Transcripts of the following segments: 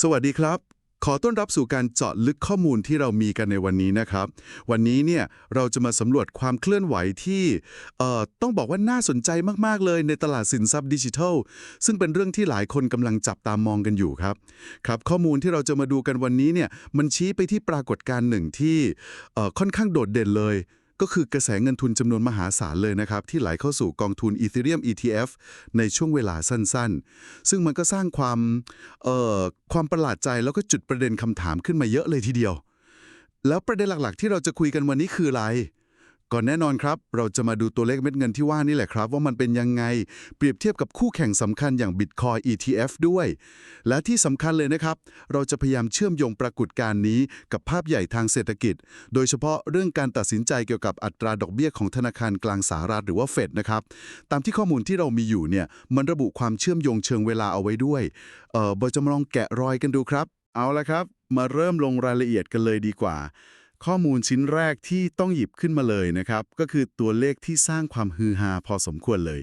สวัสดีครับ ขอต้อนรับสู่การเจาะลึกข้อมูลที่เรามีกันในวันนี้นะครับ วันนี้เนี่ยเราจะมาสำรวจความเคลื่อนไหวที่เอ่อต้องบอกว่าน่าสนใจมากๆเลยในตลาดสินทรัพย์ดิจิทัล ซึ่งเป็นเรื่องที่หลายคนกำลังจับตามองกันอยู่ครับครับข้อมูลที่เราจะมาดูกันวันนี้เนี่ยมันชี้ไปที่ปรากฏการณ์หนึ่งที่เอ่อค่อนข้างโดดเด่นเลย ก็คือกระแสเงินทุนจำนวนมหาศาลเลยนะครับ ที่ไหลเข้าสู่กองทุน Ethereum ETF ในช่วงเวลาสั้นๆ ซึ่งมันก็สร้างความเอ่อความประหลาดใจแล้วก็จุดประเด็นคำถามขึ้นมาเยอะเลยทีเดียว แล้วประเด็นหลักๆ ที่เราจะคุยกันวันนี้คืออะไร ก่อนแน่นอนครับ เราจะมาดูตัวเลขเม็ดเงินที่ว่านี่แหละครับ ว่ามันเป็นยังไง เปรียบเทียบกับคู่แข่งสำคัญอย่าง Bitcoin ETF ด้วย และที่สำคัญเลยนะครับ เราจะพยายามเชื่อมโยงปรากฏการณ์นี้กับภาพใหญ่ทางเศรษฐกิจ โดยเฉพาะเรื่องการตัดสินใจเกี่ยวกับอัตราดอกเบี้ยของธนาคารกลางสหรัฐหรือว่าเฟดนะครับตามที่ข้อมูลที่เรามีอยู่เนี่ยมันระบุความเชื่อมโยงเชิงเวลาเอาไว้ด้วยเอ่อเราจะมาลองแกะรอยกันดูครับ เอาละครับ มาเริ่มลงรายละเอียดกันเลยดีกว่า ข้อมูลชิ้นแรกที่ต้องหยิบขึ้นมาเลยนะครับ ก็คือตัวเลขที่สร้างความฮือฮาพอสมควรเลย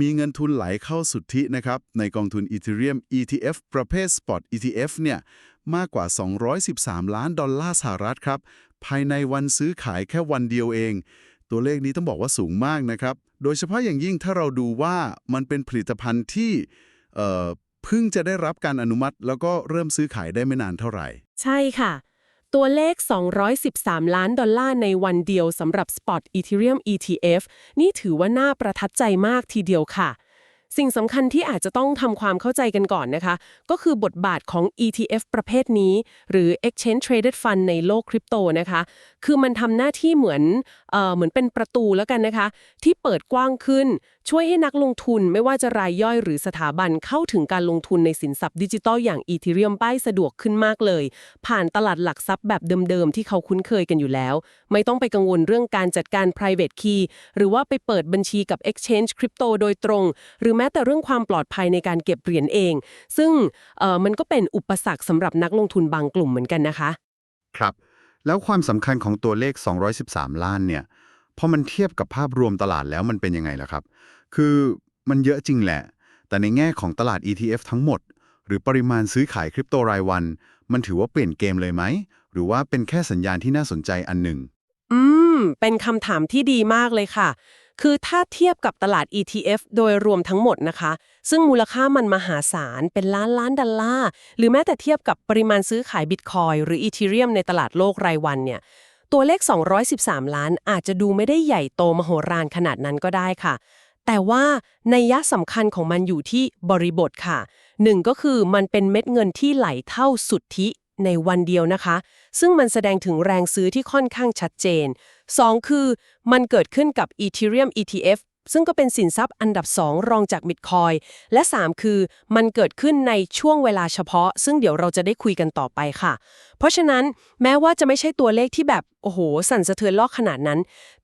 มีเงินทุนไหลเข้าสุทธินะครับ ในกองทุน Ethereum ETF ประเภท Spot ETF เนี่ยมากกว่า 213 ล้านดอลลาร์สหรัฐครับ ภายในวันซื้อขายแค่วันเดียวเอง ตัวเลขนี้ต้องบอกว่าสูงมากนะครับ โดยเฉพาะอย่างยิ่งถ้าเราดูว่ามันเป็นผลิตภัณฑ์ที่เอ่อเพิ่งจะได้รับการอนุมัติ แล้วก็เริ่มซื้อขายได้ไม่นานเท่าไหร่ ใช่ค่ะ ตัวเลข 213 ล้านดอลลาร์ในวันเดียวสำหรับ Spot Ethereum ETF นี่ถือว่าน่าประทับใจมากทีเดียวค่ะ สิ่งสำคัญที่อาจจะต้องทำความเข้าใจกันก่อนนะคะ ก็คือบทบาทของ ETF ประเภทนี้ หรือ Exchange Traded Fund ในโลกคริปโตนะคะ คือมันทำหน้าที่เหมือน เออเหมือนเป็นประตูแล้วกันนะคะ ที่เปิดกว้างขึ้น ช่วยให้นักลงทุนไม่ว่าจะรายย่อยหรือสถาบันเข้าถึงการลงทุนในสินทรัพย์ดิจิทัลอย่าง Ethereum ป้ายสะดวกขึ้นมากเลย ผ่านตลาดหลักทรัพย์แบบเดิมๆ ที่เขาคุ้นเคยกันอยู่แล้ว ไม่ต้องไปกังวลเรื่องการจัดการ private key หรือว่าไปเปิดบัญชีกับ exchange คริปโตโดยตรง หรือแม้แต่เรื่องความปลอดภัยในการเก็บเหรียญเอง ซึ่งเออมันก็เป็นอุปสรรคสำหรับนักลงทุนบางกลุ่มเหมือนกันนะคะ ครับ แล้วความสำคัญของตัวเลข 213 ล้านเนี่ยพอมันเทียบกับภาพรวมตลาดแล้วมันเป็นยังไงล่ะครับ คือมันเยอะจริงแหละ แต่ในแง่ของตลาด ETF ทั้งหมด หรือปริมาณซื้อขายคริปโตรายวัน มันถือว่าเปลี่ยนเกมเลยไหม หรือว่าเป็นแค่สัญญาณที่น่าสนใจอันหนึ่ง อืม เป็นคำถามที่ดีมากเลยค่ะ คือถ้าเทียบกับตลาด ETF โดยรวมทั้งหมดนะคะ ซึ่งมูลค่ามันมหาศาลเป็นล้านล้านดอลลาร์ หรือแม้แต่เทียบกับปริมาณซื้อขายบิตคอยหรือ Ethereum ในตลาดโลกรายวันเนี่ย ตัวเลข 213 ล้านอาจจะดูไม่ได้ใหญ่โตมโหฬารขนาดนั้นก็ได้ค่ะ แต่ว่าในัยยะสำคัญของมันอยู่ที่บริบทค่ะหนึ่งก็คือมันเป็นเม็ดเงินที่ไหลเท่าสุทธิในวันเดียวนะคะ ซึ่งมันแสดงถึงแรงซื้อที่ค่อนข้างชัดเจน 2 คือมันเกิดขึ้นกับ Ethereum ETF ซึ่งก็เป็นสินทรัพย์อันดับ 2 รองจาก Bitcoin และ 3 คือ มันเกิดขึ้นในช่วงเวลาเฉพาะ ซึ่งเดี๋ยวเราจะได้คุยกันต่อไปค่ะ เพราะฉะนั้นแม้ว่าจะไม่ใช่ตัวเลขที่แบบ โอ้โห สั่นสะเทือนโลกขนาดนั้น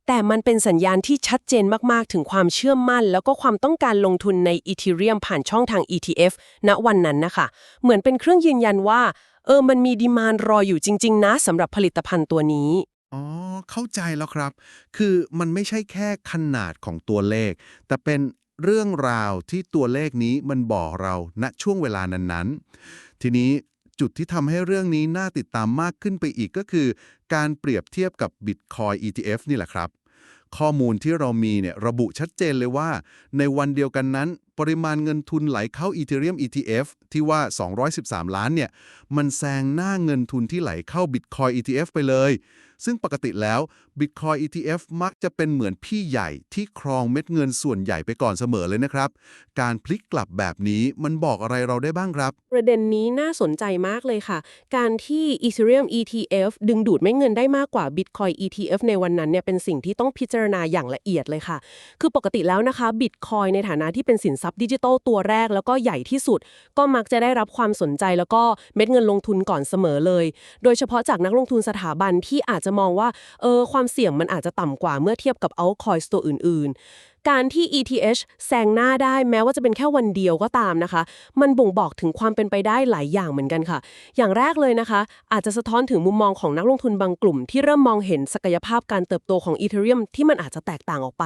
แต่มันเป็นสัญญาณที่ชัดเจนมาก ๆ ถึงความเชื่อมั่น แล้วก็ความต้องการลงทุนใน Ethereum ผ่านช่องทาง ETF ณวันนั้นนะคะ เหมือนเป็นเครื่องยืนยันว่าเออมันมีดีมานรออยู่จริง ๆ นะสำหรับผลิตภัณฑ์ตัวนี้ อ๋อ เข้าใจแล้วครับ คือมันไม่ใช่แค่ขนาดของตัวเลข แต่เป็นเรื่องราวที่ตัวเลขนี้มันบอกเราณช่วงเวลานั้นๆ ทีนี้จุดที่ทำให้เรื่องนี้น่าติดตามมากขึ้นไปอีกก็คือ การเปรียบเทียบกับ Bitcoin ETF นี่แหละครับ ข้อมูลที่เรามีเนี่ยระบุชัดเจนเลยว่า ในวันเดียวกันนั้น ปริมาณเงินทุนไหลเข้า Ethereum ETF ที่ว่า 213 ล้านเนี่ย มันแซงหน้าเงินทุนที่ไหลเข้า Bitcoin ETF ไปเลย ซึ่งปกติแล้ว Bitcoin ETF มักจะเป็นเหมือนพี่ใหญ่ที่ครองเม็ดเงินส่วนใหญ่ไปก่อนเสมอเลยนะครับ การพลิกกลับแบบนี้มันบอกอะไรเราได้บ้างครับ ประเด็นนี้น่าสนใจมากเลยค่ะ การที่ Ethereum ETF ดึงดูดเม็ดเงินได้มากกว่า Bitcoin ETF ในวันนั้นเนี่ยเป็นสิ่งที่ต้องพิจารณาอย่างละเอียดเลยค่ะ คือปกติแล้วนะคะ Bitcoin ในฐานะที่เป็นสินทรัพย์ดิจิทัลตัวแรก แล้วก็ใหญ่ที่สุด ก็มักจะได้รับความสนใจแล้วก็เม็ดเงินลงทุนก่อนเสมอเลย โดยเฉพาะจากนักลงทุนสถาบันที่อาจจะมองว่าเออความเสี่ยงมันอาจจะต่ำกว่าเมื่อเทียบกับเอาคอยตัวอื่น ๆ การที่ ETH แซงหน้าได้แม้ว่าจะเป็นแค่วันเดียวก็ตามนะคะ มันบ่งบอกถึงความเป็นไปได้หลายอย่างเหมือนกันค่ะ อย่างแรกเลยนะคะ อาจจะสะท้อนถึงมุมมองของนักลงทุนบางกลุ่ม ที่เริ่มมองเห็นศักยภาพการเติบโตของ Ethereum ที่มันอาจจะแตกต่างออกไป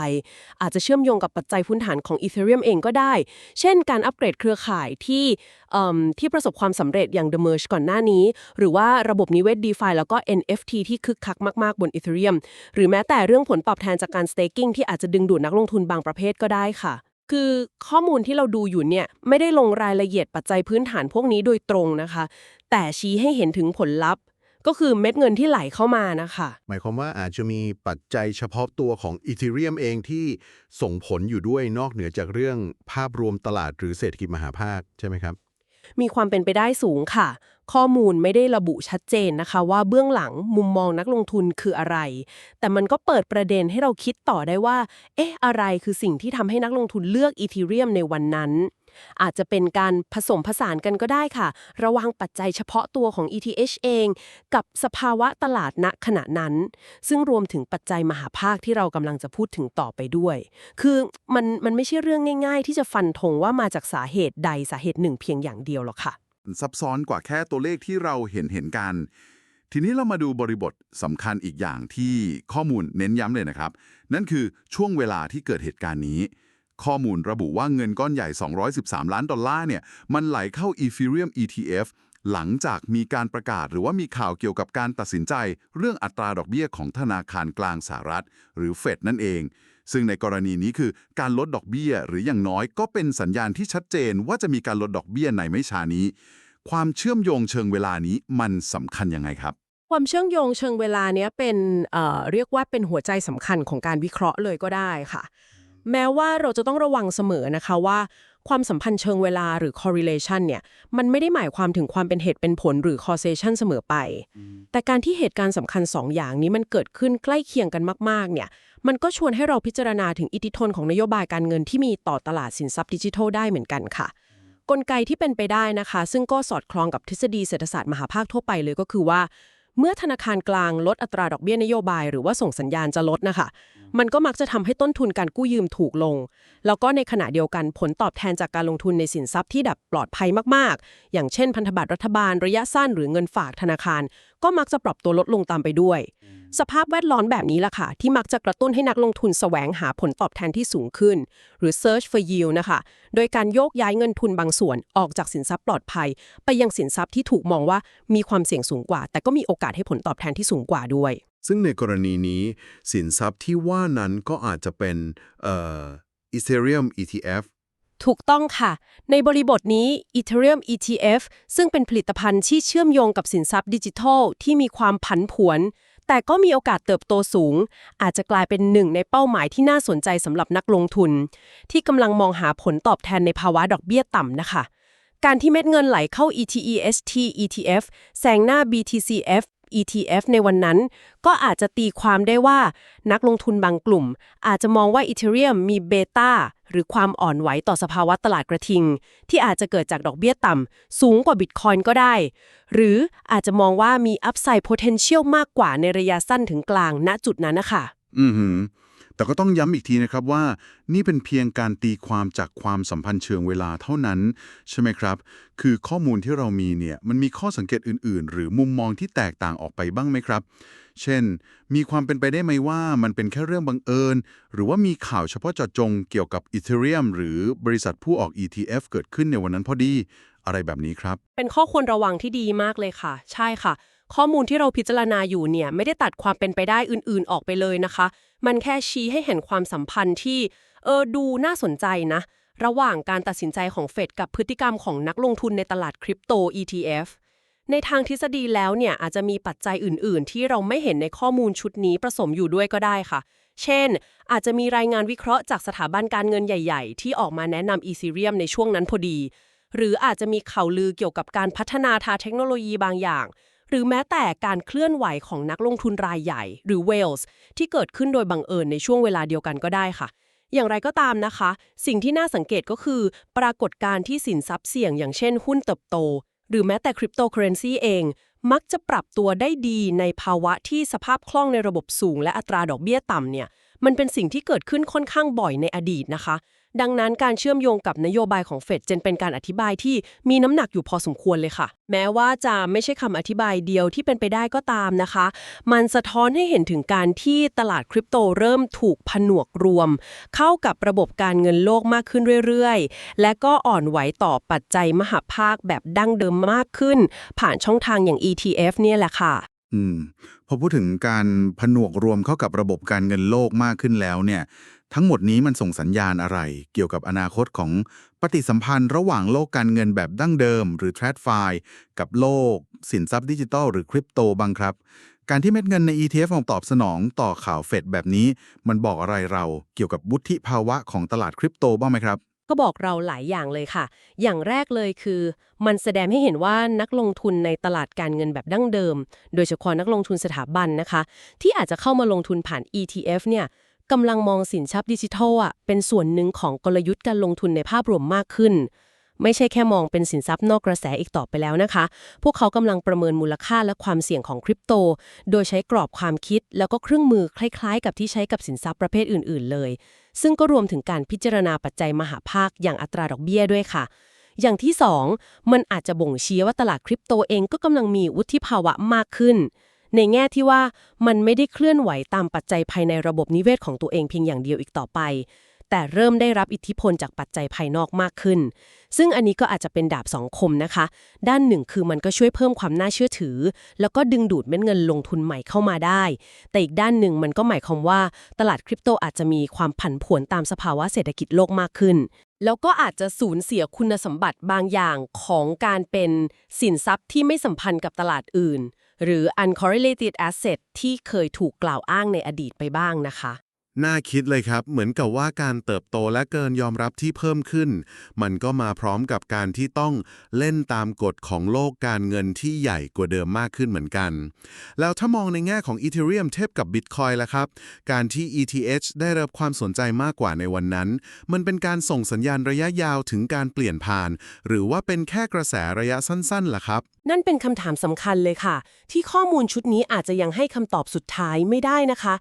อาจจะเชื่อมโยงกับปัจจัยพื้นฐานของ Ethereum เองก็ได้ เช่น การอัปเกรดเครือข่ายที่เอิ่มที่ประสบความสำเร็จอย่าง The Merge ก่อนหน้านี้ หรือว่าระบบนิเวศ DeFi แล้วก็ NFT ที่คึกคักมาก ๆ บน Ethereum หรือแม้แต่เรื่องผลตอบแทนจากการ staking ที่อาจจะดึงดูดนักลงทุนบางประเภทก็ได้ค่ะ คือข้อมูลที่เราดูอยู่เนี่ยไม่ได้ลงรายละเอียดปัจจัยพื้นฐานพวกนี้โดยตรงนะคะ แต่ชี้ให้เห็นถึงผลลัพธ์ ก็คือเม็ดเงินที่ไหลเข้ามานะคะ หมายความว่าอาจจะมีปัจจัยเฉพาะตัวของอีเทเรียมเองที่ส่งผลอยู่ด้วยนอกเหนือจากเรื่องภาพรวมตลาดหรือเศรษฐกิจมหาภาคใช่ไหมครับ มีความเป็นไปได้สูงค่ะ ข้อมูลไม่ได้ระบุชัดเจนนะคะ ว่าเบื้องหลังมุมมองนักลงทุนคืออะไร แต่มันก็เปิดประเด็นให้เราคิดต่อได้ว่า เอ๊ะ อะไรคือสิ่งที่ทำให้นักลงทุนเลือกอีทีเรียมในวันนั้น อาจจะเป็นการผสมผสานกันก็ได้ค่ะ ระวังปัจจัยเฉพาะตัวของ ETH เอง กับสภาวะตลาดณขณะนั้น ซึ่งรวมถึงปัจจัยมหาภาคที่เรากำลังจะพูดถึงต่อไปด้วย คือมันมันไม่ใช่เรื่องง่าย ๆ ที่จะฟันธงว่ามาจากสาเหตุใดสาเหตุหนึ่งเพียงอย่างเดียวหรอกค่ะ ซับซ้อนกว่าแค่ตัวเลขที่เราเห็นเห็นกัน ทีนี้เรามาดูบริบทสำคัญอีกอย่างที่ข้อมูลเน้นย้ำเลยนะครับ นั่นคือช่วงเวลาที่เกิดเหตุการณ์นี้ ข้อมูลระบุว่าเงินก้อนใหญ่ 213 ล้านดอลลาร์เนี่ย มันไหลเข้า Ethereum ETF หลังจากมีการประกาศหรือว่ามีข่าวเกี่ยวกับการตัดสินใจ เรื่องอัตราดอกเบี้ยของธนาคารกลางสหรัฐ หรือเฟดนั่นเอง ซึ่งในกรณีนี้คือการลดดอกเบี้ย หรืออย่างน้อยก็เป็นสัญญาณที่ชัดเจนว่าจะมีการลดดอกเบี้ยในไม่ช้านี้ ความเชื่อมโยงเชิงเวลานี้มันสำคัญยังไงครับความเชื่อมโยงเชิงเวลาเนี้ยเป็นเเรียกว่าเป็นหัวใจสำคัญของการวิเคราะห์เลยก็ได้ค่ะ แม้ว่าเราจะต้องระวังเสมอนะคะว่า ความสัมพันธ์เชิงเวลาหรือ correlation เนี่ยมันไม่ได้หมายความถึงความเป็นเหตุเป็นผลหรือ causation เสมอไป แต่การที่เหตุการณ์สำคัญสองอย่างนี้มันเกิดขึ้นใกล้เคียงกันมากๆเนี่ยมันก็ชวนให้เราพิจารณาถึงอิทธิพลของนโยบายการเงินที่มีต่อตลาดสินทรัพย์ดิจิทัลได้เหมือนกันค่ะ กลไกที่เป็นไปได้นะคะ ซึ่งก็สอดคล้องกับทฤษฎีเศรษฐศาสตร์มหาภาคทั่วไปเลยก็คือว่า เมื่อธนาคารกลางลดอัตราดอกเบี้ยนโยบาย หรือว่าส่งสัญญาณจะลดนะคะ มันก็มักจะทำให้ต้นทุนการกู้ยืมถูกลง แล้วก็ในขณะเดียวกันผลตอบแทนจากการลงทุนในสินทรัพย์ที่แบบปลอดภัยมากๆ อย่างเช่นพันธบัตรรัฐบาลระยะสั้นหรือเงินฝากธนาคาร ก็มักจะปรับตัวลดลงตามไปด้วย สภาพแวดล้อมแบบนี้ล่ะค่ะ ที่มักจะกระตุ้นให้นักลงทุนแสวงหาผลตอบแทนที่สูงขึ้น หรือ search for yield นะคะ โดยการโยกย้ายเงินทุนบางส่วนออกจากสินทรัพย์ปลอดภัย ไปยังสินทรัพย์ที่ถูกมองว่ามีความเสี่ยงสูงกว่า แต่ก็มีโอกาสให้ผลตอบแทนที่สูงกว่าด้วย ซึ่งในกรณีนี้สินทรัพย์ที่ว่านั้นก็อาจจะเป็นเอ่อ Ethereum ETF ถูกต้องค่ะ ในบริบทนี้ Ethereum ETF ซึ่งเป็นผลิตภัณฑ์ที่เชื่อมโยงกับสินทรัพย์ดิจิทัล ที่มีความผันผวน แต่ก็มีโอกาสเติบโตสูง อาจจะกลายเป็นหนึ่งในเป้าหมายที่น่าสนใจสำหรับนักลงทุน ที่กำลังมองหาผลตอบแทนในภาวะดอกเบี้ยต่ำนะคะ การที่เม็ดเงินไหลเข้า ETEST ETF แซงหน้า BTCF ETF ในวันนั้น ก็อาจจะตีความได้ว่า นักลงทุนบางกลุ่ม อาจจะมองว่า Ethereum มีเบต้า หรือความอ่อนไหวต่อสภาวะตลาดกระทิง ที่อาจจะเกิดจากดอกเบี้ยต่ำ สูงกว่าบิตคอยน์ก็ได้ หรืออาจจะมองว่ามีอัพไซด์ Potential มากกว่าในระยะสั้นถึงกลางณจุดนั้นนะคะอืม แต่ก็ต้องย้ำอีกทีนะครับว่า นี่เป็นเพียงการตีความจากความสัมพันธ์เชิงเวลาเท่านั้น ใช่ไหมครับ คือข้อมูลที่เรามีเนี่ยมันมีข้อสังเกตอื่น ๆ หรือมุมมองที่แตกต่างออกไปบ้างไหมครับ เช่น มีความเป็นไปได้ไหมว่ามันเป็นแค่เรื่องบังเอิญ หรือว่ามีข่าวเฉพาะเจาะจงเกี่ยวกับ Ethereum หรือบริษัทผู้ออก ETF เกิดขึ้นในวันนั้นพอดี อะไรแบบนี้ครับ เป็นข้อควรระวังที่ดีมากเลยค่ะ ใช่ค่ะ ข้อมูลที่เราพิจารณาอยู่เนี่ยไม่ได้ตัดความเป็นไปได้อื่นๆออกไปเลยนะคะ มันแค่ชี้ให้เห็นความสัมพันธ์ที่เออดูน่าสนใจนะ ระหว่างการตัดสินใจของเฟดกับพฤติกรรมของนักลงทุนในตลาดคริปโต ETF ในทางทฤษฎีแล้วเนี่ยอาจจะมีปัจจัยอื่น ๆ ที่เราไม่เห็นในข้อมูลชุดนี้ผสมอยู่ด้วยก็ได้ค่ะ เช่น อาจจะมีรายงานวิเคราะห์จากสถาบันการเงินใหญ่ ๆ ที่ออกมาแนะนำ Ethereum ในช่วงนั้นพอดี หรืออาจจะมีข่าวลือเกี่ยวกับการพัฒนาทางเทคโนโลยีบางอย่าง หรือแม้แต่การเคลื่อนไหวของนักลงทุนรายใหญ่ หรือ Whales ที่เกิดขึ้นโดยบังเอิญในช่วงเวลาเดียวกันก็ได้ค่ะ อย่างไรก็ตามนะคะ สิ่งที่น่าสังเกตก็คือ ปรากฏการณ์ที่สินทรัพย์เสี่ยงอย่างเช่นหุ้นเติบโต หรือแม้แต่คริปโตเคอเรนซีเอง มักจะปรับตัวได้ดีในภาวะที่สภาพคล่องในระบบสูง และอัตราดอกเบี้ยต่ำเนี่ยมันเป็นสิ่งที่เกิดขึ้นค่อนข้างบ่อยในอดีตนะคะ ดังนั้นการเชื่อมโยงกับนโยบายของเฟดจึงเป็นการอธิบายที่มีน้ำหนักอยู่พอสมควรเลยค่ะ แม้ว่าจะไม่ใช่คำอธิบายเดียวที่เป็นไปได้ก็ตามนะคะ มันสะท้อนให้เห็นถึงการที่ตลาดคริปโตเริ่มถูกผนวกรวม เข้ากับระบบการเงินโลกมากขึ้นเรื่อยๆ และก็อ่อนไหวต่อปัจจัยมหาภาคแบบดั้งเดิมมากขึ้น ผ่านช่องทางอย่าง ETF เนี่ยแหละค่ะอืมพอพูดถึงการผนวกรวมเข้ากับระบบการเงินโลกมากขึ้นแล้วเนี่ย ทั้งหมดนี้มันส่งสัญญาณอะไร เกี่ยวกับอนาคตของปฏิสัมพันธ์ระหว่างโลกการเงินแบบดั้งเดิม หรือ t r a d f i กับโลก สินทรัพย์ดิจิทัลหรือคริปโตบ้างครับ การที่เม็ดเงินใน ETF ออกตอบสนองต่อข่าวเฟดแบบนี้ มันบอกอะไรเราเกี่ยวกับวุฒิภาวะของตลาดคริปโตบ้างไหมครับ ก็บอกเราหลายอย่างเลยค่ะ อย่างแรกเลยคือ มันแสดงให้เห็นว่านักลงทุนในตลาดการเงินแบบดั้งเดิม โดยเฉพาะนักลงทุนสถาบันนะคะ ที่อาจจะเข้ามาลงทุนผ่าน ETF เนี่ย กำลังมองสินทรัพย์ดิจิทัลอะเป็นส่วนหนึ่งของกลยุทธ์การลงทุนในภาพรวมมากขึ้น ไม่ใช่แค่มองเป็นสินทรัพย์นอกกระแสอีกต่อไปแล้วนะคะ พวกเขากำลังประเมินมูลค่าและความเสี่ยงของคริปโต โดยใช้กรอบความคิด แล้วก็เครื่องมือคล้ายๆ กับที่ใช้กับสินทรัพย์ประเภทอื่น ๆ เลย ซึ่งก็รวมถึงการพิจารณาปัจจัยมหาภาคอย่างอัตราดอกเบี้ยด้วยค่ะอย่างที่ 2 มันอาจจะบ่งชี้ว่าตลาดคริปโตเองก็กำลังมีวุฒิภาวะมากขึ้น ในแง่ที่ว่ามันไม่ได้เคลื่อนไหวตามปัจจัยภายในระบบนิเวศของตัวเองเพียงอย่างเดียวอีกต่อไป แต่เริ่มได้รับอิทธิพลจากปัจจัยภายนอกมากขึ้น ซึ่งอันนี้ก็อาจจะเป็นดาบสองคมนะคะ ด้านหนึ่งคือมันก็ช่วยเพิ่มความน่าเชื่อถือ แล้วก็ดึงดูดเม็ดเงินลงทุนใหม่เข้ามาได้ แต่อีกด้านหนึ่งมันก็หมายความว่าตลาดคริปโตอาจจะมีความผันผวนตามสภาวะเศรษฐกิจโลกมากขึ้นแล้วก็อาจจะสูญเสียคุณสมบัติบางอย่างของการเป็นสินทรัพย์ที่ไม่สัมพันธ์กับตลาดอื่น หรือ uncorrelated asset ที่เคยถูกกล่าวอ้างในอดีตไปบ้างนะคะ น่าคิดเลยครับ เหมือนกับว่าการเติบโตและเกินยอมรับที่เพิ่มขึ้น มันก็มาพร้อมกับการที่ต้องเล่นตามกฎของโลกการเงินที่ใหญ่กว่าเดิมมากขึ้นเหมือนกัน แล้วถ้ามองในแง่ของ Ethereum เทียบกับ Bitcoin ล่ะครับ การที่ ETH ได้รับความสนใจมากกว่าในวันนั้น มันเป็นการส่งสัญญาณระยะยาวถึงการเปลี่ยนผ่าน หรือว่าเป็นแค่กระแสระยะสั้นๆล่ะครับ นั่นเป็นคำถามสำคัญเลยค่ะ ที่ข้อมูลชุดนี้อาจจะยังให้คำตอบสุดท้ายไม่ได้นะคะ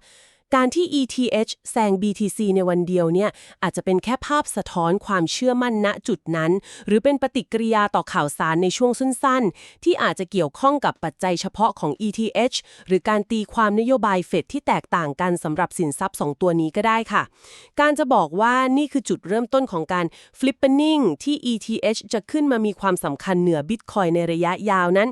การที่ ETH แซง BTC ในวันเดียวเนี่ยอาจจะเป็นแค่ภาพสะท้อนความเชื่อมั่นณจุดนั้น หรือเป็นปฏิกิริยาต่อข่าวสารในช่วงสั้นๆ ที่อาจจะเกี่ยวข้องกับปัจจัยเฉพาะของ ETH หรือการตีความนโยบายเฟดที่แตกต่างกันสำหรับสินทรัพย์ 2 ตัวนี้ก็ได้ค่ะ การจะบอกว่านี่คือจุดเริ่มต้นของการ flippening ที่ ETH จะขึ้นมามีความสำคัญเหนือ Bitcoin ในระยะยาวนั้น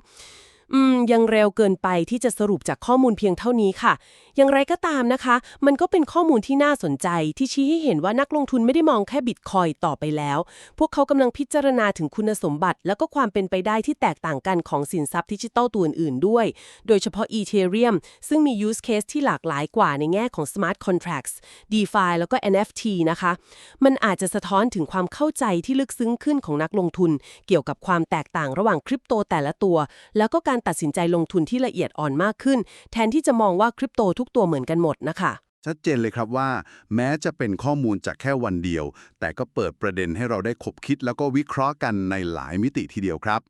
อืม ยังเร็วเกินไปที่จะสรุปจากข้อมูลเพียงเท่านี้ค่ะ อย่างไรก็ตามนะคะ มันก็เป็นข้อมูลที่น่าสนใจที่ชี้ให้เห็นว่านักลงทุนไม่ได้มองแค่บิตคอยต่อไปแล้ว พวกเขากำลังพิจารณาถึงคุณสมบัติ แล้วก็ความเป็นไปได้ที่แตกต่างกันของสินทรัพย์ดิจิทัลตัวอื่นๆด้วย โดยเฉพาะ Ethereum ซึ่งมี use case ที่หลากหลายกว่าในแง่ของ smart contracts DeFi แล้วก็ NFT นะคะ มันอาจจะสะท้อนถึงความเข้าใจที่ลึกซึ้งขึ้นของนักลงทุน เกี่ยวกับความแตกต่างระหว่างคริปโตแต่ละตัว แล้วก็การตัดสินใจลงทุนที่ละเอียดอ่อนมากขึ้น แทนที่จะมองว่าคริปโตทุกตัวเหมือนกันหมดนะคะชัดเจนเลยครับว่า แม้จะเป็นข้อมูลจากแค่วันเดียว แต่ก็เปิดประเด็นให้เราได้คบคิดแล้วก็วิเคราะห์กันในหลายมิติทีเดียวครับ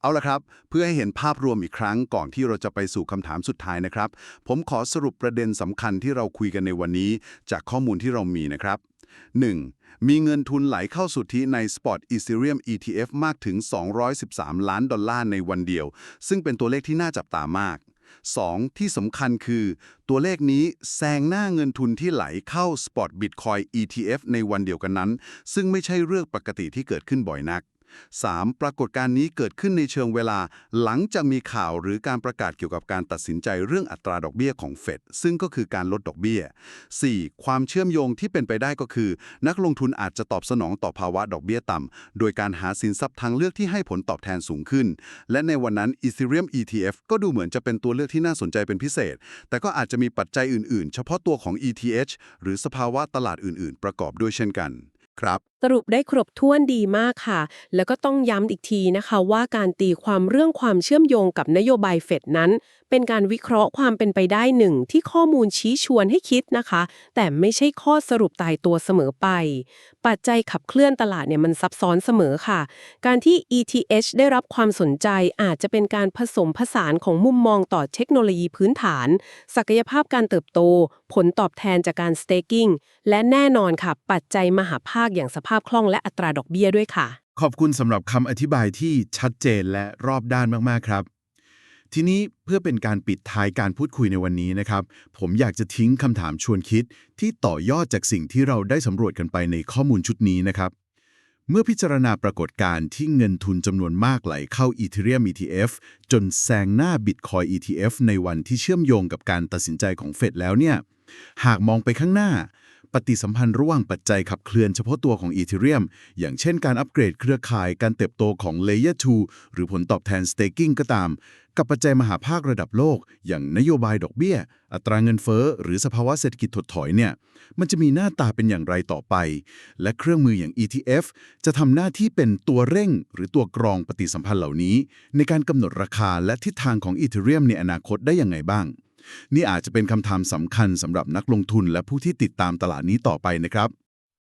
เอาละครับ เพื่อให้เห็นภาพรวมอีกครั้งก่อนที่เราจะไปสู่คำถามสุดท้ายนะครับ ผมขอสรุปประเด็นสำคัญที่เราคุยกันในวันนี้ จากข้อมูลที่เรามีนะครับ 1. มีเงินทุนไหลเข้าสุทธิใน Spot Ethereum ETF มากถึง 213 ล้านดอลลาร์ในวันเดียว ซึ่งเป็นตัวเลขที่น่าจับตามาก 2. ที่สำคัญคือ ตัวเลขนี้แซงหน้าเงินทุนที่ไหลเข้า Spot Bitcoin ETF ในวันเดียวกันนั้น ซึ่งไม่ใช่เรื่องปกติที่เกิดขึ้นบ่อยนัก 3. ปรากฏการณ์นี้เกิดขึ้นในเชิงเวลา หลังจากมีข่าวหรือการประกาศเกี่ยวกับการตัดสินใจเรื่องอัตราดอกเบี้ยของเฟดซึ่งก็คือการลดดอกเบี้ย 4. ความเชื่อมโยงที่เป็นไปได้ก็คือ นักลงทุนอาจจะตอบสนองต่อภาวะดอกเบี้ยต่ำ โดยการหาสินทรัพย์ทางเลือกที่ให้ผลตอบแทนสูงขึ้น และในวันนั้น Ethereum ETF ก็ดูเหมือนจะเป็นตัวเลือกที่น่าสนใจเป็นพิเศษ แต่ก็อาจจะมีปัจจัยอื่นๆ เฉพาะตัวของ ETH หรือสภาวะตลาดอื่น ๆ ประกอบด้วยเช่นกัน ครับ สรุปได้ครบถ้วนดีมากค่ะ แล้วก็ต้องย้ำอีกทีนะคะว่าการตีความเรื่องความเชื่อมโยงกับนโยบายเฟดนั้น เป็นการวิเคราะห์ความเป็นไปได้หนึ่งที่ข้อมูลชี้ชวนให้คิดนะคะ แต่ไม่ใช่ข้อสรุปตายตัวเสมอไป ปัจจัยขับเคลื่อนตลาดเนี่ยมันซับซ้อนเสมอค่ะ การที่ ETH ได้รับความสนใจอาจจะเป็นการผสมผสานของมุมมองต่อเทคโนโลยีพื้นฐาน ศักยภาพการเติบโต ผลตอบแทนจากการ staking และแน่นอนค่ะปัจจัยมหาภาคอย่างสภาพคล่องและอัตราดอกเบี้ยด้วยค่ะ ขอบคุณสำหรับคำอธิบายที่ชัดเจนและรอบด้านมากๆครับ ทีนี้เพื่อเป็นการปิดท้ายการพูดคุยในวันนี้นะครับ ผมอยากจะทิ้งคำถามชวนคิดที่ต่อยอดจากสิ่งที่เราได้สำรวจกันไปในข้อมูลชุดนี้นะครับเมื่อพิจารณาปรากฏการณ์ที่เงินทุนจำนวนมากไหลเข้า Ethereum ETF จนแซงหน้า Bitcoin ETF ในวันที่เชื่อมโยงกับการตัดสินใจของเฟดแล้วเนี่ย หากมองไปข้างหน้า ปฏิสัมพันธ์ระหว่างปัจจัยขับเคลื่อนเฉพาะตัวของ Ethereum อย่างเช่นการอัปเกรดเครือข่ายการเติบโตของ Layer 2หรือผลตอบแทน Staking ก็ตาม กับปัจจัยมหาภาคระดับโลก อย่างนโยบายดอกเบี้ย อัตราเงินเฟ้อ หรือสภาวะเศรษฐกิจถดถอยเนี่ยมันจะมีหน้าตาเป็นอย่างไรต่อไป และเครื่องมืออย่าง ETF จะทำหน้าที่เป็นตัวเร่ง หรือตัวกรองปฏิสัมพันธ์เหล่านี้ ในการกำหนดราคาและทิศทางของ Ethereum ในอนาคตได้อยังไงบ้าง นี่อาจจะเป็นคำถามสำคัญสำหรับนักลงทุนและผู้ที่ติดตามตลาดนี้ต่อไปนะครับ